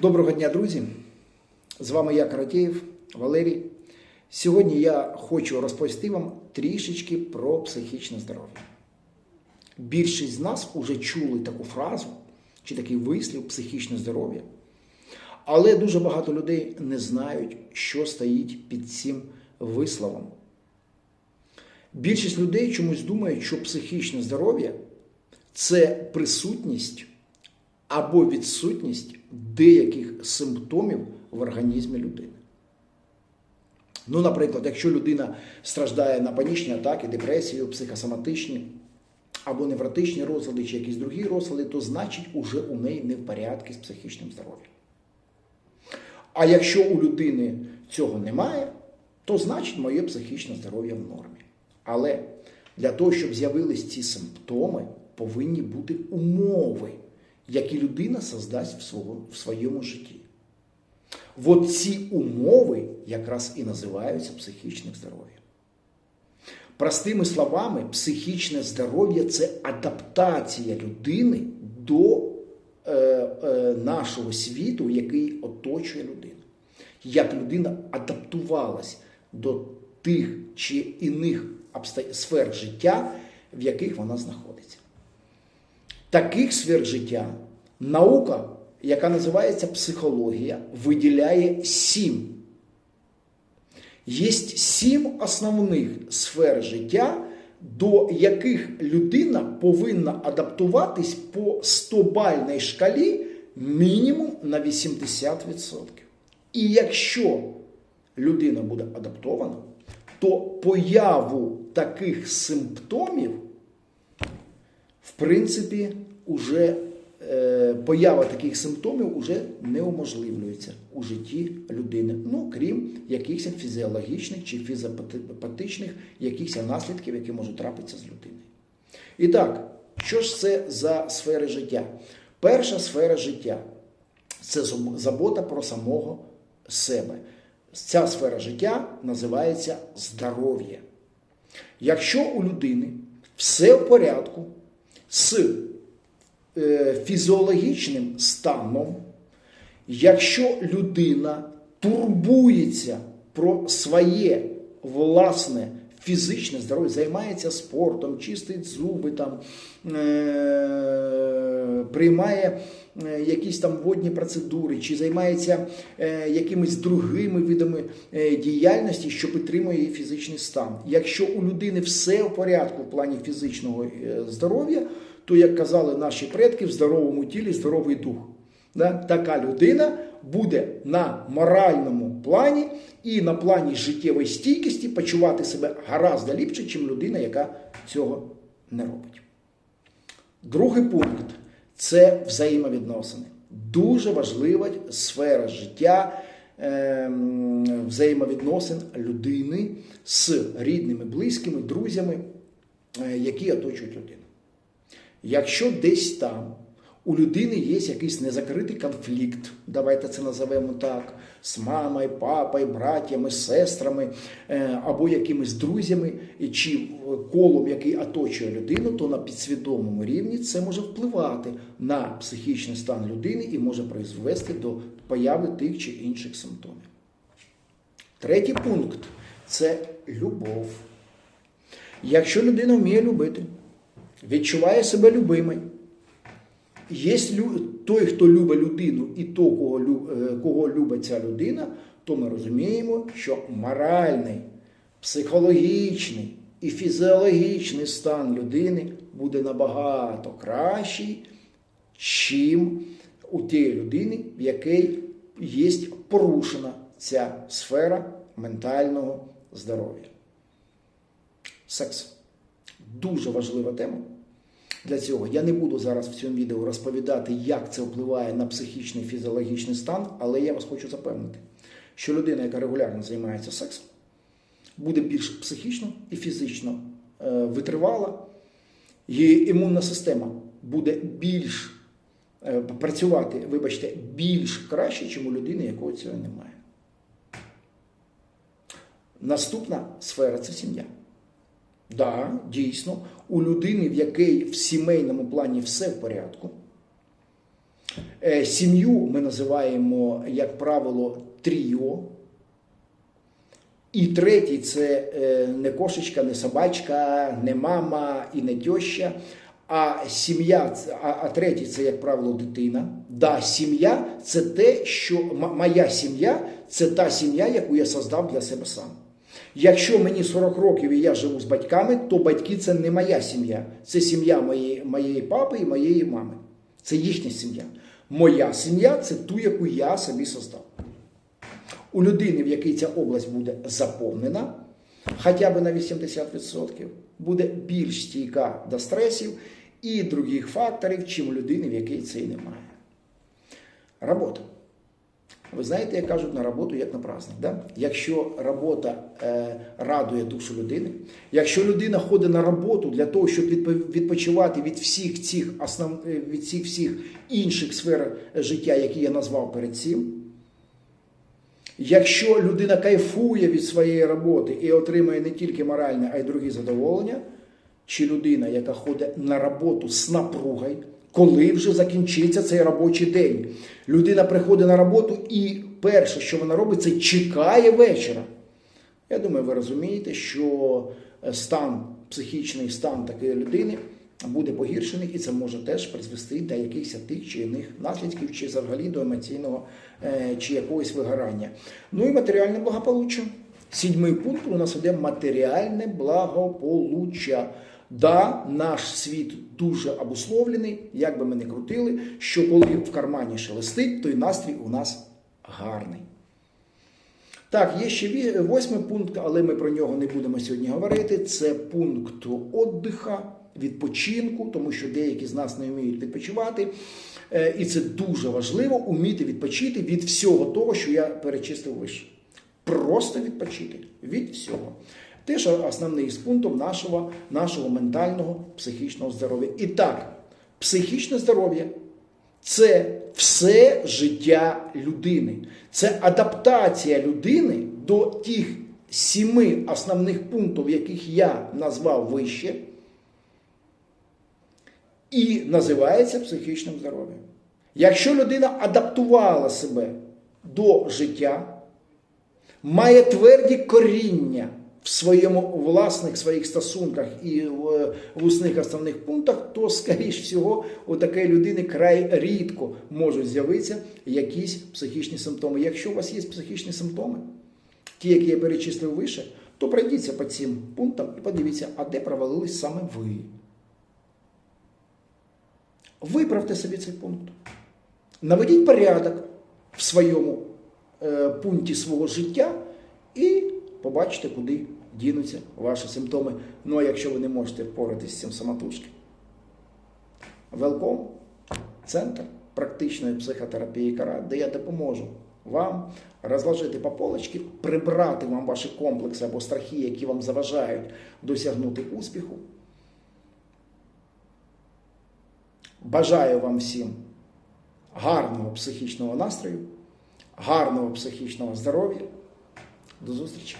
Доброго дня, друзі! З вами я, Каратєєв, Валерій. Сьогодні я хочу розповісти вам трішечки про психічне здоров'я. Більшість з нас вже чули таку фразу чи такий вислів психічне здоров'я. Але дуже багато людей не знають, що стоїть під цим висловом. Більшість людей чомусь думають, що психічне здоров'я це присутність або відсутність деяких симптомів в організмі людини. Ну, наприклад, якщо людина страждає на панічні атаки, депресію, психосоматичні або невротичні розлади чи якісь другі розлади, то значить уже у неї не в порядку з психічним здоров'ям. А якщо у людини цього немає, то значить моє психічне здоров'я в нормі. Але для того, щоб з'явились ці симптоми, повинні бути умови, які людина создасть в, свого, в своєму житті. От ці умови якраз і називаються психічним здоров'ям. Простими словами, психічне здоров'я це адаптація людини до е, е, нашого світу, який оточує людину. Як людина адаптувалась до тих чи іних сфер життя, в яких вона знаходиться. Таких сфер життя наука, яка називається психологія, виділяє сім. Є сім основних сфер життя, до яких людина повинна адаптуватись по 100-бальній шкалі мінімум на 80%. І якщо людина буде адаптована, то появу таких симптомів, в принципі, уже е, поява таких симптомів уже не уможливлюється у житті людини. Ну, крім якихось фізіологічних чи фізіопатичних якихось наслідків, які можуть трапитися з людиною. І так, що ж це за сфери життя? Перша сфера життя це забота про самого себе. Ця сфера життя називається здоров'я. Якщо у людини все в порядку з е, фізіологічним станом, якщо людина турбується про своє власне фізичне здоров'я, займається спортом, чистить зуби, там, е, приймає е, якісь там водні процедури, чи займається е, якимись другими видами е, діяльності, що підтримує її фізичний стан. Якщо у людини все в порядку в плані фізичного здоров'я, то, як казали наші предки, в здоровому тілі здоровий дух. Така людина буде на моральному плані і на плані життєвої стійкості почувати себе гораздо ліпше, ніж людина, яка цього не робить. Другий пункт це взаємовідносини. Дуже важлива сфера життя ем, взаємовідносин людини з рідними, близькими, друзями, е, які оточують людину. Якщо десь там у людини є якийсь незакритий конфлікт, давайте це називемо так, з мамою, папою, братями, сестрами е, або якимись друзями чи колом, який оточує людину, то на підсвідомому рівні це може впливати на психічний стан людини і може призвести до появи тих чи інших симптомів. Третій пункт це любов. Якщо людина вміє любити, відчуває себе любимою, Є той, хто любить людину, і то, кого, е, кого любить ця людина, то ми розуміємо, що моральний, психологічний і фізіологічний стан людини буде набагато кращий, чим у тієї людини, в якій є порушена ця сфера ментального здоров'я. Секс дуже важлива тема. Для цього я не буду зараз в цьому відео розповідати, як це впливає на психічний фізіологічний стан, але я вас хочу запевнити, що людина, яка регулярно займається сексом, буде більш психічно і фізично е, витривала, її імунна система буде більш е, працювати, вибачте, більш краще, ніж у людини, якої цього немає. Наступна сфера це сім'я. Да, дійсно, у людини, в якій в сімейному плані все в порядку, Е, Сім'ю ми називаємо, як правило, тріо. І третій це е, не кошечка, не собачка, не мама і не тьоща. А сім'я, а третій це, як правило, дитина. Да, сім'я це те, що моя сім'я це та сім'я, яку я создав для себе сам. Якщо мені 40 років і я живу з батьками, то батьки це не моя сім'я. Це сім'я моєї, моєї папи і моєї мами. Це їхня сім'я. Моя сім'я це ту, яку я собі создав. У людини, в якій ця область буде заповнена, хоча б на 80%, буде більш стійка до стресів і других факторів, чим людини, в якій це немає. Робота. Ви знаєте, як кажуть, на роботу як на праздник. Да? Якщо робота е, радує душу людини, якщо людина ходить на роботу для того, щоб відпочивати від всіх цих основ... е, від всіх всіх інших сфер життя, які я назвав перед цим, Якщо людина кайфує від своєї роботи і отримує не тільки моральне, а й другі задоволення, чи людина, яка ходить на роботу з напругою, коли вже закінчиться цей робочий день, людина приходить на роботу і перше, що вона робить, це чекає вечора. Я думаю, ви розумієте, що е, стан, психічний стан такої людини буде погіршений, і це може теж призвести до якихось тих чи інших наслідків, чи взагалі до емоційного е, чи якогось вигорання. Ну і матеріальне благополуччя. Сідьмий пункт у нас іде матеріальне благополуччя. Да, наш світ дуже обусловлений, як би ми не крутили, що коли в кармані шелестить, то й настрій у нас гарний. Так, є ще восьмий пункт, але ми про нього не будемо сьогодні говорити. Це пункт віддиха, відпочинку, тому що деякі з нас не вміють відпочивати. Е, І це дуже важливо уміти відпочити від всього того, що я перечислив вище. Просто відпочити від всього. Теж основний з пунктом нашого, нашого ментального психічного здоров'я. І так, психічне здоров'я це все життя людини. Це адаптація людини до тих сіми основних пунктів, яких я назвав вище, і називається психічним здоров'ям. Якщо людина адаптувала себе до життя, має тверді коріння в своєму власних своїх стосунках і в, в усних основних пунктах, то, скоріш всього, у такої людини край рідко можуть з'явитися якісь психічні симптоми. Якщо у вас є психічні симптоми, ті, які я перечислив вище, то пройдіться по цим пунктам і подивіться, а де провалились саме ви. Виправте собі цей пункт. Наведіть порядок в своєму е, пункті свого життя і побачите, куди дінуться ваші симптоми. Ну а якщо ви не можете впоратися з цим самотужки, велком, центр практичної психотерапії КАРА, де я допоможу вам розложити по полочки, прибрати вам ваші комплекси або страхи, які вам заважають досягнути успіху. Бажаю вам всім гарного психічного настрою, гарного психічного здоров'я. До зустрічі!